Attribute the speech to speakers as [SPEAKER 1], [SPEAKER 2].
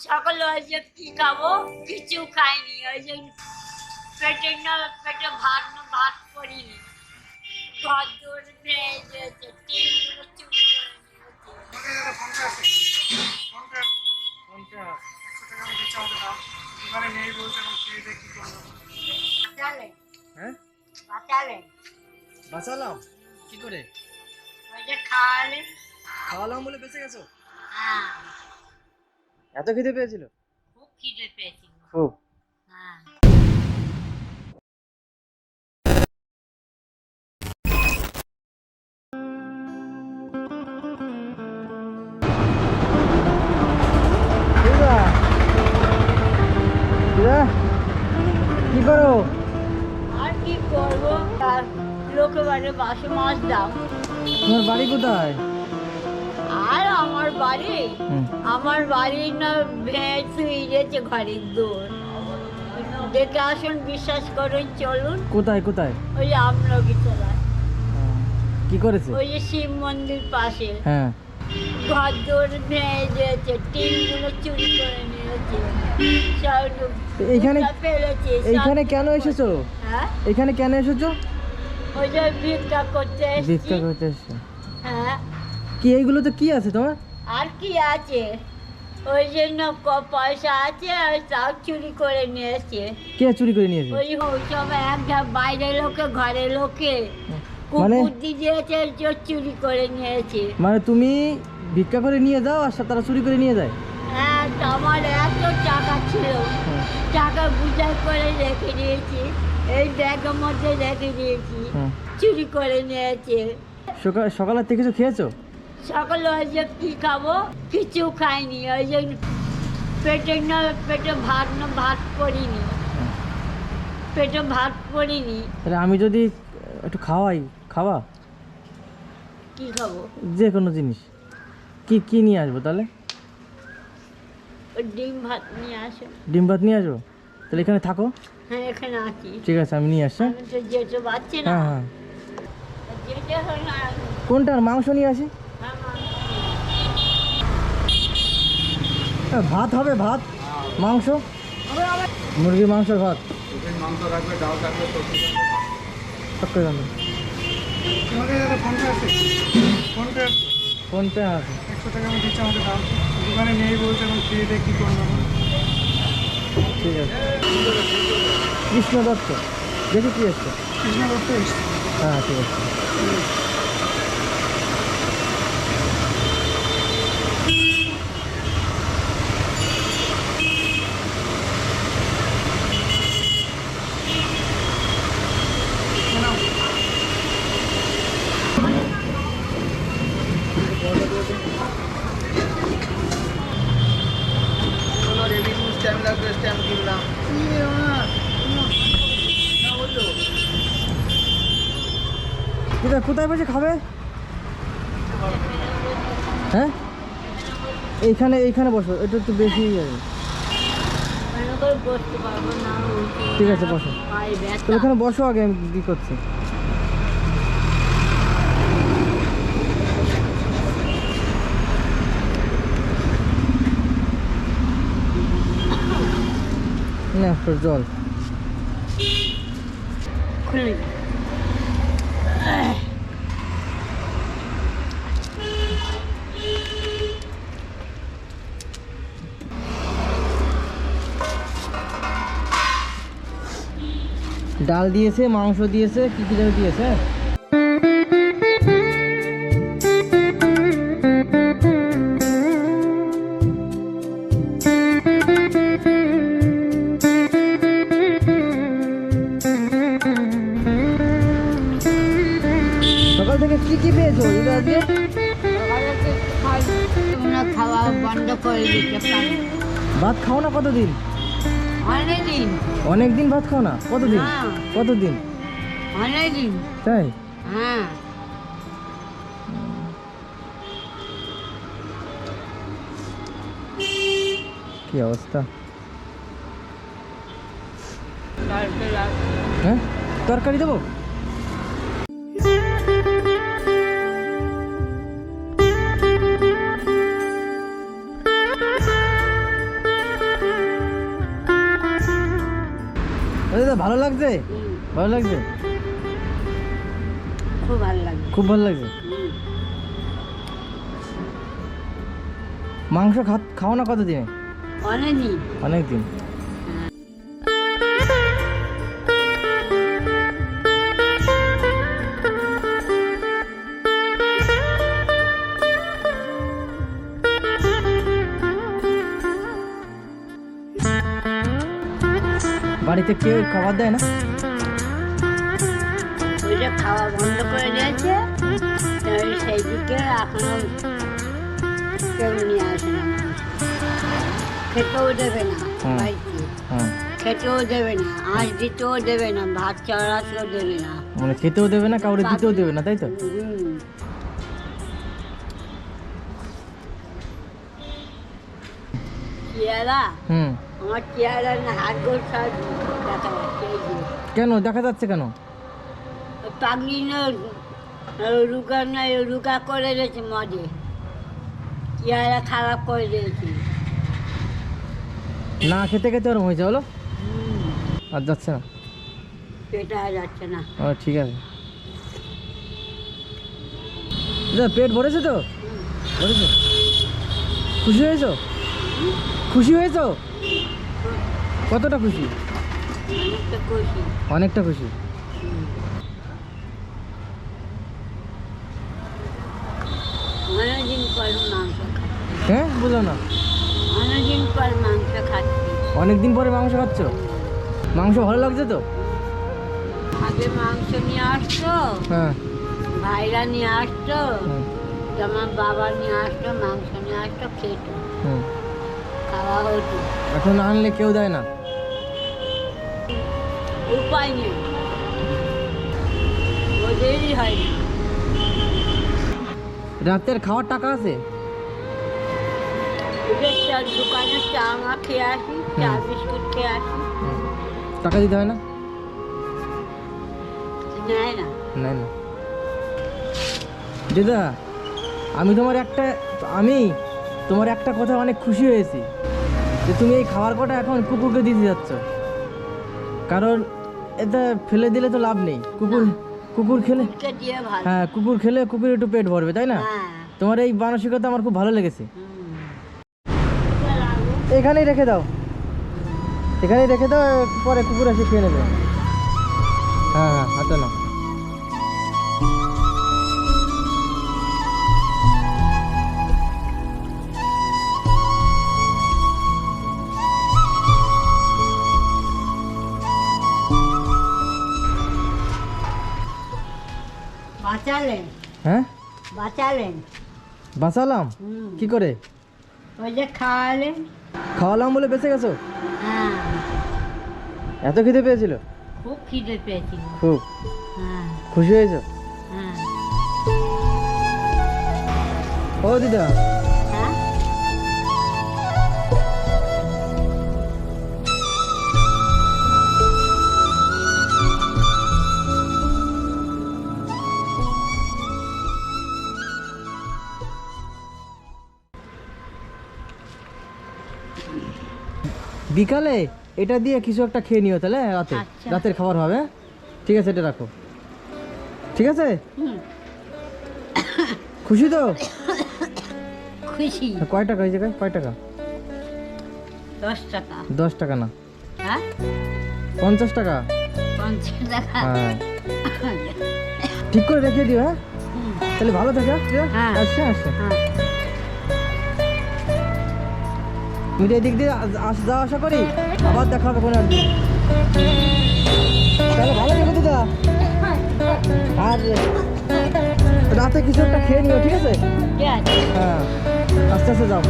[SPEAKER 1] সকালে ওই যে কি খাব? কিছু খাইনি ওই যে পেটে না পেটে ভাত না ভাত করিনি। ঘর দৌড় নিয়ে যেতে টিনগুলো করে
[SPEAKER 2] নেই বলছে কি করব
[SPEAKER 3] হ্যাঁ?
[SPEAKER 1] বাঁচালেন
[SPEAKER 3] বাঁচালাম? কি করে?
[SPEAKER 1] খাওয়ালেন
[SPEAKER 3] খাওয়ালাম বলে বেঁচে গেছো?
[SPEAKER 1] হ্যাঁ।
[SPEAKER 3] এত খিদে পেয়েছিল?
[SPEAKER 1] খুব খিদে পেয়েছিল।
[SPEAKER 3] খুব।
[SPEAKER 1] হ্যাঁ।
[SPEAKER 3] কি করো?
[SPEAKER 1] আর কি করব? আর লোকে বাড়ি বাসে মাছ দাও
[SPEAKER 3] তোমার বাড়ি কোথায়?
[SPEAKER 1] বাড়ি? আমার বাড়ি না গেছে ঘরের দূর। দেখে আসুন বিশ্বাস করুন চলুন।
[SPEAKER 3] কোথায় কোথায়?
[SPEAKER 1] ওই আমলকি তলায়।
[SPEAKER 3] কি করেছে?
[SPEAKER 1] ওই যে শিব মন্দির পাশে।
[SPEAKER 3] হ্যাঁ।
[SPEAKER 1] ঘর দৌড় ভেঙে দিয়েছে টিনগুলো চুরি করে নিয়েছে।
[SPEAKER 3] এইখানে- কেন এসেছ?
[SPEAKER 1] হ্যাঁ?
[SPEAKER 3] এখানে কেন এসেছ?
[SPEAKER 1] ওই যে ভিক্ষা করতে
[SPEAKER 3] ভিক্ষা করতে এসছো।
[SPEAKER 1] হ্যাঁ।
[SPEAKER 3] কি এইগুলো তো কি আছে তোমার?
[SPEAKER 1] আর কি আছে? ওই জন্য পয়সা আছে আর সব চুরি করে নিয়েছে
[SPEAKER 3] কে চুরি করে নিয়েছে
[SPEAKER 1] ওই সব এক বাইরের লোকে ঘরের লোকে।
[SPEAKER 3] মানে
[SPEAKER 1] কুকুর দিয়ে দিয়েছে চুরি করে নিয়েছে
[SPEAKER 3] মানে তুমি ভিক্ষা করে নিয়ে যাও আর তারা চুরি করে নিয়ে যায়?
[SPEAKER 1] হ্যাঁ আমার এত টাকা ছিল। টাকা বুঝাই করে রেখে দিয়েছি। এই ব্যাগের মধ্যে রেখে দিয়েছি। চুরি করে নিয়েছে
[SPEAKER 3] সকাল সকালের থেকে কিছু খেয়েছো?
[SPEAKER 1] সকালে ওই যে কি খাব? কিছু খাইনি ওই যে পেটে না পেটে ভাত না ভাত করিনি। পেটে ভাত করিনি।
[SPEAKER 3] তাহলে আমি যদি একটু খাওয়াই খাওয়া?
[SPEAKER 1] কি খাব?
[SPEAKER 3] যে কোনো জিনিস। কি কি নিয়ে আসব তাহলে?
[SPEAKER 1] ডিম ভাত নিয়ে আসো।
[SPEAKER 3] ডিম ভাত নিয়ে আসব? তাহলে এখানে থাকো।
[SPEAKER 1] হ্যাঁ এখানে আছি।
[SPEAKER 3] ঠিক আছে আমি নিয়ে আসছি?
[SPEAKER 1] যেতে পারছি না।
[SPEAKER 3] হ্যাঁ হ্যাঁ।
[SPEAKER 1] যেতে হয় না।
[SPEAKER 3] কোনটা? মাংস নিয়ে আসি
[SPEAKER 1] হ্যাঁ, মা।
[SPEAKER 3] হ্যাঁ, ভাত হবে ভাত। মাংস? মুরগির মাংস ভাত।
[SPEAKER 2] ফোনটা আছে একশো টাকা আমি দিচ্ছি দোকানে নেই বলছে এখন দিয়ে কি করব
[SPEAKER 3] ঠিক আছে। কৃষ্ণ দত্ত দেখি কি আছে।
[SPEAKER 2] কৃষ্ণ এসছি।
[SPEAKER 3] হ্যাঁ ঠিক আছে। কোথায় কোথায় বসে খাবে? হ্যাঁ? এইখানে এইখানে বসো এটা একটু বেশি যাবে
[SPEAKER 1] উঠে
[SPEAKER 3] ঠিক আছে, বসো।
[SPEAKER 1] পায়ে
[SPEAKER 3] তো এখানে বসো আগে আমি কি করছি? জল।
[SPEAKER 1] খুলি
[SPEAKER 3] ডাল দিয়েছে মাংস দিয়েছে কি কি দিয়েছে? সকাল থেকে কি কি পেয়েছ আজকে
[SPEAKER 1] খাওয়া বন্ধ করে দিতে
[SPEAKER 3] ভাত খাও না কতদিন? অনেক দিন ভাত খাও না? কতদিন?
[SPEAKER 1] না।
[SPEAKER 3] কতদিন? তাই?
[SPEAKER 1] হ্যাঁ।
[SPEAKER 3] কি অবস্থা? হ্যাঁ? তরকারি দেবো? ভালো লাগছে? ভালো লাগছে?
[SPEAKER 1] খুব ভালো লাগে
[SPEAKER 3] খুব ভালো লাগছে? মাংস খাও না কতদিনে?
[SPEAKER 1] অনেকদিন।
[SPEAKER 3] অনেক দিন বাড়িতে কেউ খাবার দেয় না?
[SPEAKER 1] খাওয়া বন্ধ করে দিয়েছে সেই দিকে এখনও কেউ নিয়ে আসে না। খেতেও দেবে না। বাড়িতে। খেতেও দেবে না আঁশ দিতেও দেবে না ভাত চড়াতেও দেবে না।
[SPEAKER 3] মানে খেতেও দেবে না কাউরে দিতেও দেবে না তাই তো।
[SPEAKER 1] হুম। আমার চেহারা না হাত গোল সব দেখা যাচ্ছে এই যে।
[SPEAKER 3] কেন? দেখা যাচ্ছে কেন?
[SPEAKER 1] পাগলি না রুগা না রুগা করে দিয়েছে মদে। চেহারা খারাপ করে দিয়েছে।
[SPEAKER 3] না খেতে খেতে ওরম হয়েছে বলো। আর যাচ্ছে না?
[SPEAKER 1] পেটা যাচ্ছে না।
[SPEAKER 3] ও ঠিক আছে। পেট ভরেছে তো? ভরেছে? খুশি হয়েছো? খুশি হয়েছো? কতটা খুশি?
[SPEAKER 1] অনেকটা খুশি?
[SPEAKER 3] হ্যাঁ বুঝলাম না।
[SPEAKER 1] অনেকদিন পর মাংস খাচ্ছি।
[SPEAKER 3] অনেক দিন পরে মাংস খাচ্ছ? মাংস ভালো লাগছে তো?
[SPEAKER 1] আগে মাংস নিয়ে আসতো
[SPEAKER 3] হ্যাঁ।
[SPEAKER 1] ভাইরা নিয়ে আসতো আমার বাবা নিয়ে আসতো মাংস নিয়ে আসতো খেত।
[SPEAKER 3] হুম।
[SPEAKER 1] খাওয়া হতো।
[SPEAKER 3] এখন আনলে কেউ দেয় না।
[SPEAKER 1] উপায় নেই। ওদেরই হয় না।
[SPEAKER 3] রাতের খাওয়ার টাকা আছে?
[SPEAKER 1] দোকানে চা মা খেয়ে আসি চা বিস্কুট খেয়ে আসি।
[SPEAKER 3] টাকা দিতে হয় না?
[SPEAKER 1] নেয় না।
[SPEAKER 3] না। দিদা আমি তোমার একটা আমি তোমার একটা কথা অনেক খুশি হয়েছি যে তুমি এই খাবার কটা এখন কুকুরকে দিতে যাচ্ছ। কারণ এটা ফেলে দিলে তো লাভ নেই। কুকুর কুকুর খেলে হ্যাঁ কুকুর খেলে কুকুর একটু পেট ভরবে তাই না?
[SPEAKER 1] হ্যাঁ।
[SPEAKER 3] তোমার এই মানসিকতা আমার খুব ভালো লেগেছে। এখানেই রেখে দাও। এখানেই রেখে দাও পরে কুকুর এসে খেয়ে নেবে। হ্যাঁ হ্যাঁ হাতে না
[SPEAKER 1] বাঁচালেন।
[SPEAKER 3] বাঁচালাম? কি করে?
[SPEAKER 1] ওই যে খাওয়ালেন।
[SPEAKER 3] খাওয়ালাম বলে বেঁচে গেছো?
[SPEAKER 1] হ্যাঁ।
[SPEAKER 3] এত খিদে পেয়েছিল?
[SPEAKER 1] খুব খিদে পেয়েছিল।
[SPEAKER 3] খুব?
[SPEAKER 1] হ্যাঁ।
[SPEAKER 3] খুশি হয়েছো?
[SPEAKER 1] হ্যাঁ।
[SPEAKER 3] ও দিদা বিকালে এটা দিয়ে কিছু একটা খেয়ে নিও তাহলে রাতে।
[SPEAKER 1] আচ্ছা।
[SPEAKER 3] রাতের খাবার হবে হ্যাঁ? ঠিক আছে এটা রাখো। ঠিক আছে? খুশি তো?
[SPEAKER 1] খুশি।
[SPEAKER 3] কয় টাকা এই জায়গায়? কয় টাকা?
[SPEAKER 1] দশ টাকা।
[SPEAKER 3] দশ টাকা না।
[SPEAKER 1] হ্যাঁ?
[SPEAKER 3] পঞ্চাশ টাকা? হ্যাঁ। ঠিক করে রেখে দিও হ্যাঁ? তাহলে ভালো থাকে
[SPEAKER 1] হ্যাঁ।
[SPEAKER 3] আচ্ছা আচ্ছা আমি তো এদিক দিয়ে যাওয়া আসা করি আবার দেখা হবে কোনো একদিন। তাহলে ভালো থেকো দিদা। আর রাতে কিছু একটা খেয়ে নিও
[SPEAKER 1] ঠিক আছে?
[SPEAKER 3] হ্যাঁ আস্তে আস্তে যাও।